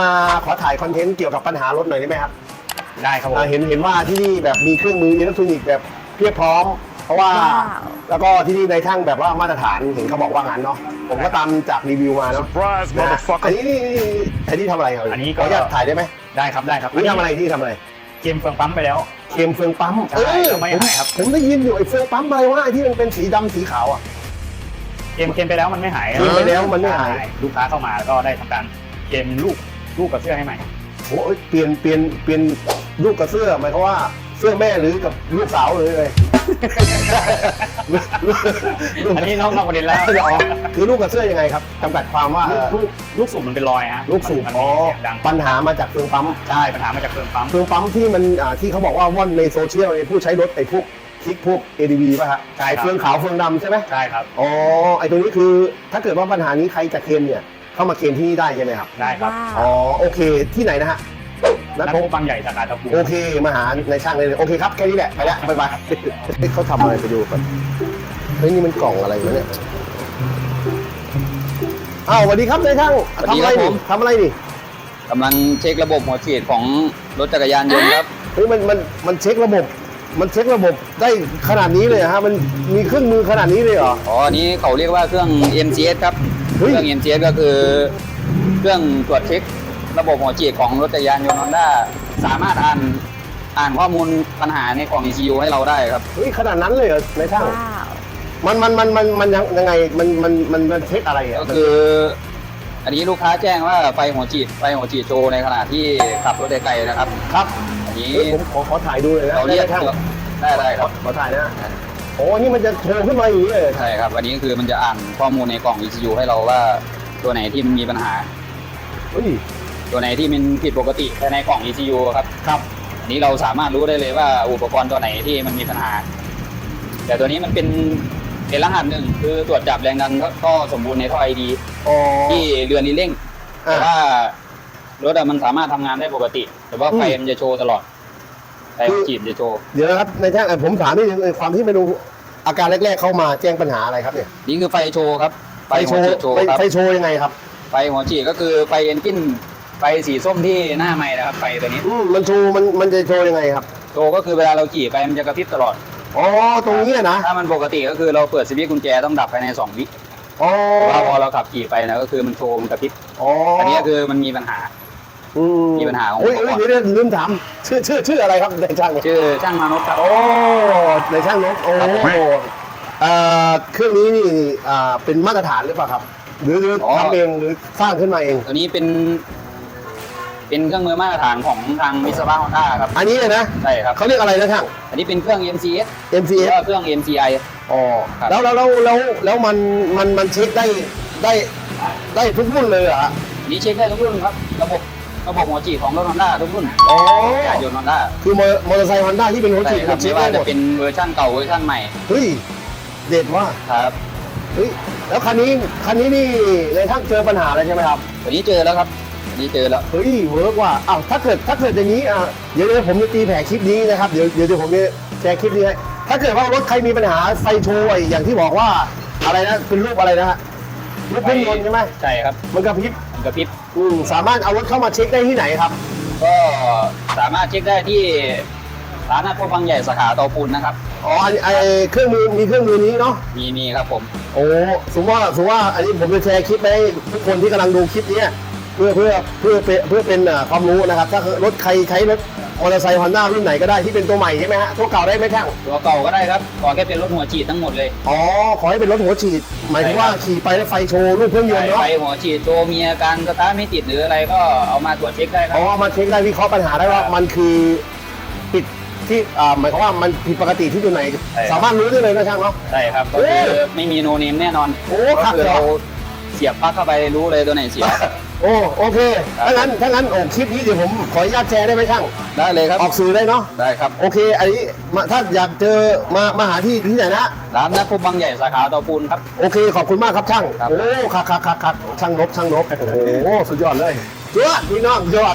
อ่าขอถ่ายคอนเทนต์เกี่ยวกับปัญหารถหน่อยได้ไหมครับได้ครับผม อ่าเห็นเห็นว่าที่นี่แบบมีเครื่องมืออิเล็กทรอนิกส์แบบเพียบพร้อม เพราะว่าว้าว แล้วก็ที่นี่ในช่างแบบว่ามาตรฐานเห็นเขาบอกว่างั้นเนาะผมก็ตามจากรีวิวมาเนาะ Surprise, นะอัน motherfucker. นี้นี่นี่อันนี้ทำอะไรครับอันนี้ขก็ออนุญาตถ่ายได้ไหมได้ครับได้ครับอันนี้ทำอะไรที่ทำอะไรเกมเฟืองปั๊มไปแล้ว เค็มเฟืองปั๊มใช่ก็ไม่หายครับ ผมได้ยินอยู่ไอ้เฟืองปั๊มอะไรวะไอ้ที่มันเป็นสีดำสีขาวอะ เกมเกมไปแล้วมันไม่หายเกมไปแล้วมันไม่หายใช่ลูกค้าเข้ามาก็ได้ทำการเกมลูก ลูกกับเสื้อให้ใหม่ โอ้ยเปลี่ยนเปลี่ยนเปลี่ยนลูกกับเสื้อหมายความว่าเสื้อแม่หรือกับลูกสาวเลยเลยอันนี้น้องนอกประเด็นแล้วอ๋อคือลูกกับเสื้อยังไงครับจำกัดความว่าเอ่อลูกลูกสูบมันเป็นรอยฮะลูกสูบมันอ๋อมีเสียงดังปัญหามาจากเฟืองปั๊มใช่ปัญหามาจากเฟืองปั๊มเฟืองปั๊มที่มันอ่าที่เขาบอกว่าว่อนในโซเชียลในผู้ใช้รถไอ้พวกคลิกพวก ADV ป่ะฮะใช่ครับไอ้เฟืองขาวเฟืองดำใช่ไหมใช่ครับ อ๋อไอ้ตรงนี้คือถ้าเกิดว่าปัญหานี้ใครจะเคลมเนี่ย เข้ามาเคลมที่นี่ได้ใช่ไหมครับ ได้ครับว้าวอ๋อโอเคที่ไหนนะฮะนันัดดพพบบบางใหญ่สาขาตะปูโอเคมาหาในช่างเลยโอเคครับแค่นี้แหละไปแล้วบ๊ายบายเฮ้ยเขาทำอะไรไปดูก่อนเฮ้ยนี่มันกล่องอะไรวะเนี่ยอ้าวสวัสดีครับนายช่างสวัสทำดีอะไรครับผนี่มทำอะไรนี่กำลังเช็คระบบหัวฉีดของรถจักรยานยนต์ครับเฮ้ยมันมันมันเช็คระบบ มันเช็คระบบได้ขนาดนี้เลยเหรอฮะมันมีเครื่องมือขนาดนี้เลยเหรอ อ๋ออันนี้เขาเรียกว่าเครื่อง MCS ครับ เฮ้ยเครื่อง MCS ก็คือเครื่องตรวจเช็คระบบหัวฉีดของรถจักรยานยนต์ฮอนด้าสามารถอ่านอ่านข้อมูลปัญหาในกล่อง ECU ให้เราได้ครับ เฮ้ยขนาดนั้นเลยเหรอนายช่างว้าวมันมันมันมันมันยังยังไงมันมันมันมันเช็คอะไรอะก็คือ อันนี้ลูกค้าแจ้งว่าไฟหัวฉีดไฟหัวฉีดโชว์ในขณะที่ขับรถไกลๆนะครับ ครับอั นนี้ เฮ้ยผมขอขอถ่ายดูเลยนะเราเรียกได้ไหมช่างได้ได้ครับ ขอถ่ายนะโอ้นี่มันจะโชว์ขึ้นมาอย่างนี้เลยใช่ครับ อันนี้คือมันจะอ่านข้อมูลในกล่อง ECU ให้เราว่าตัวไหนที่มันมีปัญหา เฮ้ยตัวไหนที่มันผิดปกติภายในกล่อง ECU ครับ ครับ อันนี้เราสามารถรู้ได้เลยว่าอุปกรณ์ตัวไหนที่มันมีปัญหา แต่ตัวนี้มันเป็นเป็นรหัสหนึ่งคือตรวจจับแรงดันก็ก็สมบูรณ์ในท่อไอดีอ๋อที่เรือนนี้เร่งอะแต่ว่า รถอะมันสามารถทำงานได้ปกติ แต่ว่าไฟอืมมันจะโชว์ตลอดไฟคือจีบจะโชว์ เดี๋ยวนะครับนายช่างเอ่อผมถามนิดนึงเอ่อความที่ไม่รู้อาการแรกๆเข้ามาแจ้งปัญหาอะไรครับเนี่ยนี่คือไฟโชว์ครับ ไฟโชว์หัวฉีดโชว์ไฟครับ ไฟโชว์ยังไงครับ ไฟหัวฉีดก็คือไฟเอนจินไฟสีส้มที่หน้าไม้นะครับ ไฟตัวนี้อืมมันโชว์มันมันจะโชว์ยังไงครับโชว์ก็คือเวลาเราขี่ไปมันจะกระพริบตลอด อ๋อตรงนี้นะถ้ามันปกติก็คือเราเปิดสวิตช์กุญแจต้องดับภายใน2วิอ๋อแต่ว่าพอเราขับขี่ไปนะก็คือมันโชว์มันกระพริบ อ๋ออันนี้ก็คือมันมีปัญหา มมีปัญหาของโอ้ยอุปกรณ์เดี๋ยวเดี๋ยวลืมถามชื่อชื่อชื่ออะไรครับนายช่างเนี่ยชื่อช่างมานพครับ โอ้นายช่างเนอะโอ้ครับผมเอ่อเครื่องนี้นี่อ่าเป็นมาตรฐานหรือเปล่าครับ หรือหรือทำเองหรือสร้างขึ้นมาเอง ตัวนี้เป็น เป็นเครื่องมือมาตรฐานของทางวิศวะฮอนด้าครับอันนี้เลยนะใช่ครับ เขาเรียกอะไรนะช่าง อันนี้เป็นเครื่อง MCS หรือ MCS ว่าเครื่อง MCI อ๋อครับ แล้วแล้วแล้วแล้วแล้วมันมันมันเช็คได้ได้ได้ทุกรุ่นเลยเหรอฮะอันนี้เช็คได้ทุกรุ่นครับ ระบบ ระบบหัวฉีดของรถฮอนด้าทุกรุ่นอ๋อ จักรยานยนต์ฮอนด้าคือมอมอเตอร์ไซค์ฮอนด้าที่เป็นหัวใช่ฉีดครับเช็ไม่คว่าได้หจะมดเป็นเวอร์ชั่นเก่าเวอร์ชั่นใหม่เฮ้ยเด็ดว่าครับเฮ้ยแล้วคันนี้คันนี้นี่ในทั้งเจอปัญหาอะไรใช่ไหมครับ ตัวนี้เจอแล้วครับอันนี้เจอแล้วเฮ้ยเวิร์กว่าอ้าวถ้าเกิดถ้าเกิดอย่างนี้อะเดี๋ยวเดี๋ยวผมจะตีแผ่คลิปนี้นะครับเดี๋ยวเดี๋ยวเดี๋ยวผมจะแชร์คลิปนี้ให้ถ้าเกิดว่ารถใครมีปัญหาไฟโชว์ไอ้อย่างที่บอกว่าอะไรนะเป็นรูปอะไรนะฮะรูปเครื่องยนต์ใช่ไหมใช่ครับมันกระพริบมันกระพริบ อืมสามารถเอารถเข้ามาเช็คได้ที่ไหนครับ ก็สามารถเช็คได้ที่ร้านนัดพบบางใหญ่สาขาเตาปูนนะครับ อ๋ออันไอเครื่องมือมีเครื่องมือนี้เนาะมีมีครับผม โอ้สมมติว่าสมมติว่าอันนี้ผมจะแชร์คลิปไปให้ทุกคนที่กำลังดูคลิปเนี้ยเพื่อเพื่อเพื่อเป็นเพื่อเป็นอ่าความรู้นะครับ ถ้ารถใครใช้รถ มอเตอร์ไซค์ฮอนด้ารุ่นไหนก็ได้ที่เป็นตัวใหม่ใช่ไหมฮะตัวเก่าได้ไหมช่างตัวเก่าก็ได้ครับขอแค่เป็นรถหัวฉีดทั้งหมดเลย อ๋อ ขอให้เป็นรถหัวฉีด หมายถึงว่าขี่ไปแล้วไฟโชว์รูปเครื่องยนต์เนาะไฟหัวฉีดตัวมีอาการสตาร์ทไม่ติดหรืออะไรก็เอามาตรวจเช็คได้ครัอ๋บอมาเช็คได้วิเคราะห์ปัญหาได้ว่ามันคือผิดที่อ่าหมายความว่ามันผิดปกติที่ตัวไหน สามารถรู้ได้เลยนะช่างเนาะใช่ครับก็โอ้คือไม่มีโนเนมแน่นอนโอ้ก็ครับคือเราเสียบปลั๊กเข้าไปรู้เลยตัวไหนเสีย โอ้โอเคครับ ถ้างั้นถ้างั้นโอ้คลิปนี้เดี๋ยวผมขออนุญาตแชร์ได้ไหมช่างได้เลยครับ ออกสื่อได้เนาะได้ครับ โอเคอันนี้มาถ้าอยากเจอมามาหาที่ที่ไหนนะร้านนัดพบบางใหญ่สาขาเตาปูนครับ โอเคขอบคุณมากครับช่างครับ โอ้คักคักคักคักช่างนบช่างนบโอ้โหสุดยอดเลยยอดพี่น้องยอด